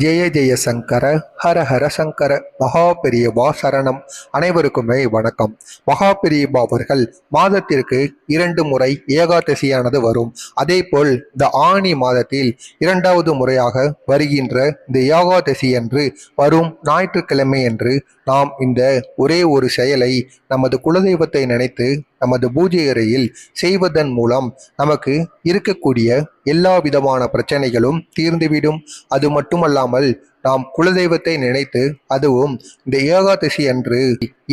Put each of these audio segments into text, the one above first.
ஜெய ஜெய சங்கர ஹர ஹர சங்கர மகா பெரியவா சரணம். அனைவருக்குமே வணக்கம். மகா பெரியவா அவர்கள் மாதத்திற்கு இரண்டு முறை ஏகாதசியானது வரும். அதேபோல் இந்த ஆணி மாதத்தில் இரண்டாவது முறையாக வருகின்ற இந்த ஏகாதசி என்று வரும் ஞாயிற்றுக்கிழமை என்று நாம் இந்த ஒரே ஒரு செயலை நமது குலதெய்வத்தை நினைத்து நமது பூஜை அறையில் செய்வதன் மூலம் நமக்கு இருக்கக்கூடிய எல்லா விதமான பிரச்சனைகளும் தீர்ந்துவிடும். அது மட்டுமல்லாமல் நாம் குலதெய்வத்தை நினைத்து அதுவும் இந்த ஏகாதசி அன்று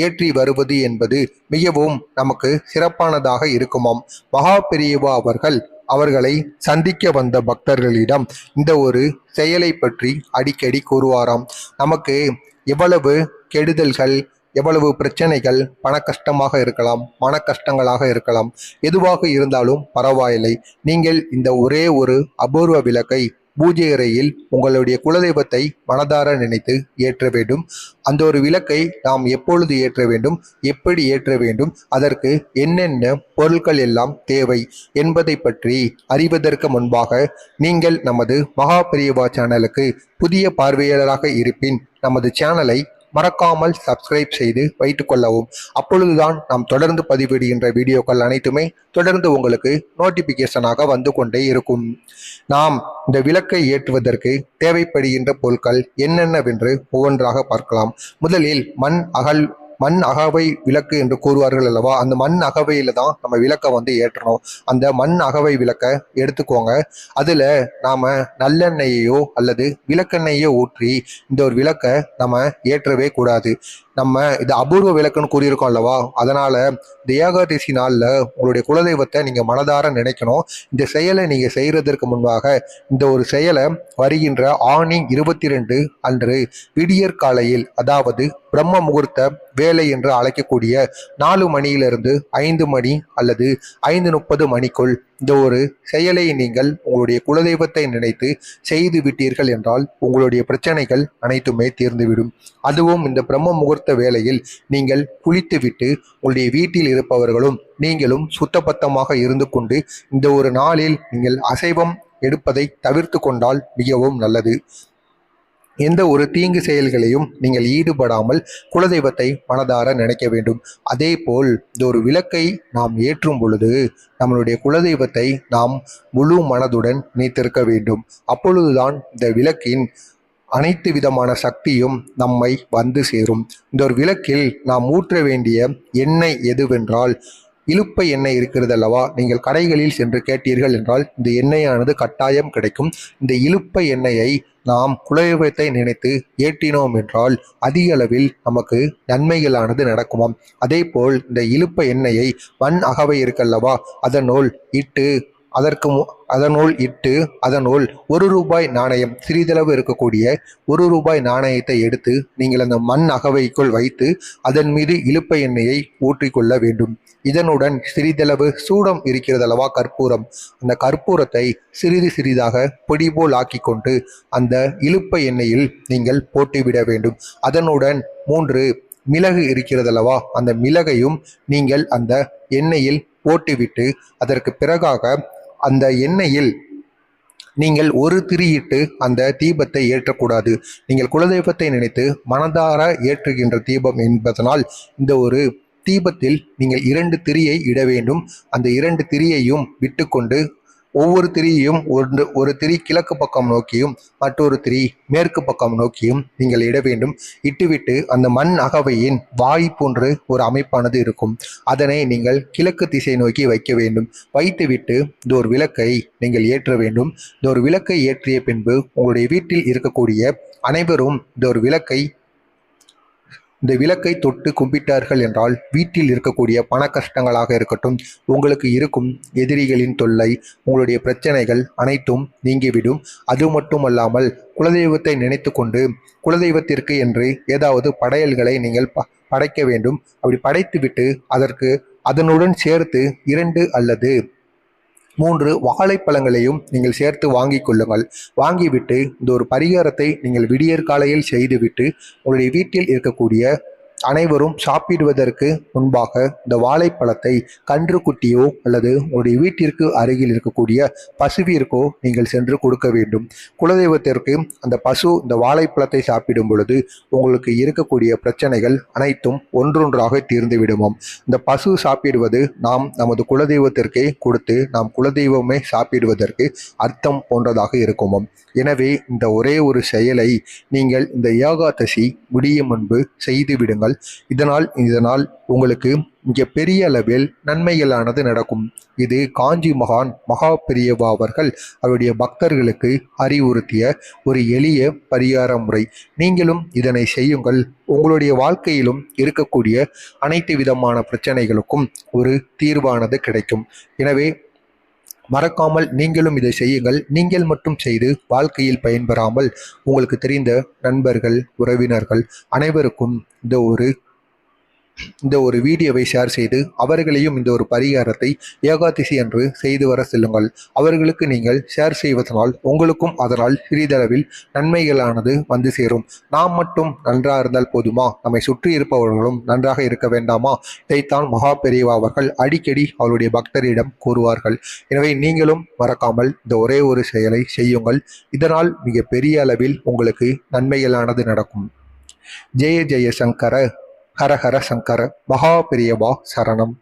ஏற்றி வருவது என்பது மிகவும் நமக்கு சிறப்பானதாக இருக்குமாம். மகா பெரியவா அவர்கள் அவர்களை சந்திக்க வந்த பக்தர்களிடம் இந்த ஒரு செயலை பற்றி அடிக்கடி கூறுவாராம். நமக்கு எவ்வளவு கெடுதல்கள் எவ்வளவு பிரச்சனைகள் பண கஷ்டமாக இருக்கலாம் மன கஷ்டங்களாக இருக்கலாம். எதுவாக இருந்தாலும் பரவாயில்லை. நீங்கள் இந்த ஒரே ஒரு அபூர்வ விளக்கை பூஜை அறையில் உங்களுடைய குலதெய்வத்தை மனதார நினைத்து ஏற்ற வேண்டும். அந்த ஒரு விளக்கை நாம் எப்பொழுது ஏற்ற வேண்டும் எப்படி ஏற்ற வேண்டும் அதற்கு என்னென்ன பொருட்கள் எல்லாம் தேவை என்பதை பற்றி அறிவதற்கு முன்பாக நீங்கள் நமது மகா பெரியவா சேனலுக்கு புதிய பார்வையாளராக இருப்பின் நமது சேனலை மறக்காமல் சப்ஸ்கிரைப் செய்து வைத்துக் கொள்ளவும். அப்பொழுதுதான் நாம் தொடர்ந்து பதிவிடுகின்ற வீடியோக்கள் அனைத்துமே தொடர்ந்து உங்களுக்கு நோட்டிபிகேஷனாக வந்து கொண்டே இருக்கும். நாம் இந்த விளக்கை ஏற்றுவதற்கு தேவைப்படுகின்ற பொருட்கள் என்னென்னவென்று ஒவ்வொன்றாக பார்க்கலாம். முதலில் மண் அகல் மண் அகவை விளக்கு என்று கூறுவார்கள் அல்லவா? அந்த மண் அகவையில தான் நம்ம விளக்கை வந்து ஏற்றணும். அந்த மண் அகவை விளக்கை எடுத்துக்கோங்க. அதுல நாம நல்லெண்ணெயையோ அல்லது விளக்கெண்ணெயோ ஊற்றி இந்த ஒரு விளக்கை நம்ம ஏற்றவே கூடாது. நம்ம இது அபூர்வ விளக்குன்னு கூறியிருக்கோம் அல்லவா? அதனால இந்த ஏகாதசி நாளில் உங்களுடைய குலதெய்வத்தை நீங்கள் மனதார நினைக்கணும். இந்த செயலை நீங்கள் செய்கிறதற்கு முன்பாக இந்த ஒரு செயலை வருகின்ற ஆணி இருபத்தி ரெண்டு அன்று விடியற் காலையில் அதாவது பிரம்ம முகூர்த்த வேலை என்று அழைக்கக்கூடிய நாலு மணியிலிருந்து ஐந்து மணி அல்லது ஐந்து முப்பது மணிக்குள் இந்த ஒரு செயலை நீங்கள் உங்களுடைய குலதெய்வத்தை நினைத்து செய்து விட்டீர்கள் என்றால் உங்களுடைய பிரச்சனைகள் அனைத்துமே தீர்ந்துவிடும். அதுவும் இந்த பிரம்ம முகூர்த்த அடுத்த வேளையில் நீங்கள் குளித்துவிட்டு உங்களுடைய வீட்டில் இருப்பவர்களும் நீங்களும் சுத்தபத்தமாக இருந்து கொண்டு இந்த ஒரு நாளில் நீங்கள் அசைவம் எடுப்பதை தவிர்த்து கொண்டால் மிகவும் நல்லது. எந்த ஒரு தீங்கு செயல்களையும் நீங்கள் ஈடுபடாமல் குலதெய்வத்தை மனதார நினைக்க வேண்டும். அதே போல் இந்த ஒரு விளக்கை நாம் ஏற்றும் பொழுது நம்மளுடைய குலதெய்வத்தை நாம் முழு மனதுடன் நினைத்திருக்க வேண்டும். அப்பொழுதுதான் இந்த விளக்கின் அனைத்து விதமான சக்தியும் நம்மை வந்து சேரும். இந்த ஒரு விளக்கில் நாம் ஊற்ற வேண்டிய எண்ணெய் எதுவென்றால் இழுப்பை எண்ணெய் இருக்கிறது அல்லவா நீங்கள் கடைகளில் சென்று கேட்டீர்கள் என்றால் இந்த எண்ணெயானது கட்டாயம் கிடைக்கும். இந்த இழுப்பை எண்ணெயை நாம் குலதெய்வத்தை நினைத்து ஏற்றினோம் என்றால் அதிக அளவில் நமக்கு நன்மைகளானது நடக்குமாம் அதே போல் இந்த இழுப்ப எண்ணெயை மண் அகவை இருக்கல்லவா? அதனுள் இட்டு அதற்கு மு- அதனுள் இட்டு அதனுள் ஒரு ரூபாய் நாணயம் சிறிதளவு இருக்கக்கூடிய ஒரு ரூபாய் நாணயத்தை எடுத்து நீங்கள் அந்த மண் அகவைக்குள் வைத்து அதன் மீது இழுப்ப எண்ணெயை ஊற்றிக்கொள்ள வேண்டும். இதனுடன் சிறிதளவு சூடம் இருக்கிறதல்லவா கற்பூரம். அந்த கற்பூரத்தை சிறிது சிறிதாக பொடி போல் ஆக்கி கொண்டு அந்த இழுப்ப எண்ணெயில் நீங்கள் போட்டுவிட வேண்டும். அதனுடன் மூன்று மிளகு இருக்கிறதல்லவா அந்த மிளகையும் நீங்கள் அந்த எண்ணெயில் போட்டுவிட்டு அதற்கு பிறகாக அந்த எண்ணெயில் நீங்கள் ஒரு திரியிட்டு அந்த தீபத்தை ஏற்றக்கூடாது. நீங்கள் குலதெய்வத்தை நினைத்து மனதார ஏற்றுகின்ற தீபம் என்பதனால் இந்த ஒரு தீபத்தில் நீங்கள் இரண்டு திரியை இட வேண்டும். அந்த இரண்டு திரியையும் விட்டுக்கொண்டு ஒவ்வொரு திரியையும் ஒன்று ஒரு திரி கிழக்கு பக்கம் நோக்கியும் மற்றொரு திரி மேற்கு பக்கம் நோக்கியும் நீங்கள் இட வேண்டும். இட்டுவிட்டு அந்த மண் அகவையின் வாய் போன்று ஒரு அமைப்பானது இருக்கும். அதனை நீங்கள் கிழக்கு திசை நோக்கி வைக்க வேண்டும். வைத்துவிட்டு இந்த ஒரு விளக்கை நீங்கள் ஏற்ற வேண்டும். இந்த ஒரு விளக்கை ஏற்றிய பின்பு உங்களுடைய வீட்டில் இருக்கக்கூடிய அனைவரும் இந்த ஒரு விளக்கை இந்த விளக்கை தொட்டு கும்பிட்டார்கள் என்றால் வீட்டில் இருக்கக்கூடிய பண கஷ்டங்களாக இருக்கட்டும் உங்களுக்கு இருக்கும் எதிரிகளின் தொல்லை உங்களுடைய பிரச்சனைகள் அனைத்தும் நீங்கிவிடும். அது மட்டுமல்லாமல் குலதெய்வத்தை நினைத்து கொண்டு குலதெய்வத்திற்கு என்று ஏதாவது படையல்களை நீங்கள் ப படைக்க வேண்டும். அப்படி படைத்துவிட்டு அதற்கு அதனுடன் சேர்த்து இரண்டு அல்லது மூன்று வாழைப்பழங்களையும் நீங்கள் சேர்த்து வாங்கிக் கொள்ளுங்கள். வாங்கிவிட்டு இந்த ஒரு பரிகாரத்தை நீங்கள் விடியற்காலையில் செய்துவிட்டு உங்களுடைய வீட்டில் இருக்கக்கூடிய அனைவரும் சாப்பிடுவதற்கு முன்பாக இந்த வாழைப்பழத்தை கன்றுக்குட்டியோ அல்லது உங்களுடைய வீட்டிற்கு அருகில் இருக்கக்கூடிய பசுவிற்கோ நீங்கள் சென்று கொடுக்க வேண்டும். குலதெய்வத்திற்கு அந்த பசு இந்த வாழைப்பழத்தை சாப்பிடும் பொழுது உங்களுக்கு இருக்கக்கூடிய பிரச்சனைகள் அனைத்தும் ஒன்றொன்றாக தீர்ந்துவிடுமாம். இந்த பசு சாப்பிடுவது நாம் நமது குலதெய்வத்திற்கே கொடுத்து நாம் குலதெய்வமே சாப்பிடுவதற்கு அர்த்தம் போன்றதாக இருக்குமாம். எனவே இந்த ஒரே ஒரு செயலை நீங்கள் இந்த ஏகாதசி முடியும் முன்பு செய்துவிடுங்கள். விடுங்கள் இதனால் இதனால் உங்களுக்கு மிக பெரிய அளவில் நன்மைகளானது நடக்கும். இது காஞ்சி மகான் மகா பெரியவா அவர்கள் அவருடைய பக்தர்களுக்கு அறிவுறுத்திய ஒரு எளிய பரிகார முறை. நீங்களும் இதனை செய்யுங்கள். உங்களுடைய வாழ்க்கையிலும் இருக்கக்கூடிய அனைத்து விதமான பிரச்சனைகளுக்கும் ஒரு தீர்வானது கிடைக்கும். எனவே மறக்காமல் நீங்களும் இதை செய்யுங்கள். நீங்கள் மட்டும் செய்து வாழ்க்கையில் பயன்பெறாமல் உங்களுக்கு தெரிந்த நண்பர்கள் உறவினர்கள் அனைவருக்கும் இந்த ஒரு இந்த ஒரு வீடியோவை ஷேர் செய்து அவர்களையும் இந்த ஒரு பரிகாரத்தை ஏகாதசி அன்று செய்து வர செல்லுங்கள். அவர்களுக்கு நீங்கள் ஷேர் செய்வதனால் உங்களுக்கும் அதனால் சிறிதளவில் நன்மைகளானது வந்து சேரும். நாம் மட்டும் நன்றாக இருந்தால் போதுமா? நம்மை சுற்றி இருப்பவர்களும் நன்றாக இருக்க வேண்டாமா? இதைத்தான் மகா பெரியவா அவர்கள் அடிக்கடி அவருடைய பக்தரிடம் கூறுவார்கள். எனவே நீங்களும் மறக்காமல் இந்த ஒரே ஒரு செயலை செய்யுங்கள். இதனால் மிக பெரிய அளவில் உங்களுக்கு நன்மைகளானது நடக்கும். ஜெய ஜெய சங்கர ஹரஹர சங்கர மகா பெரியவா சரணம்.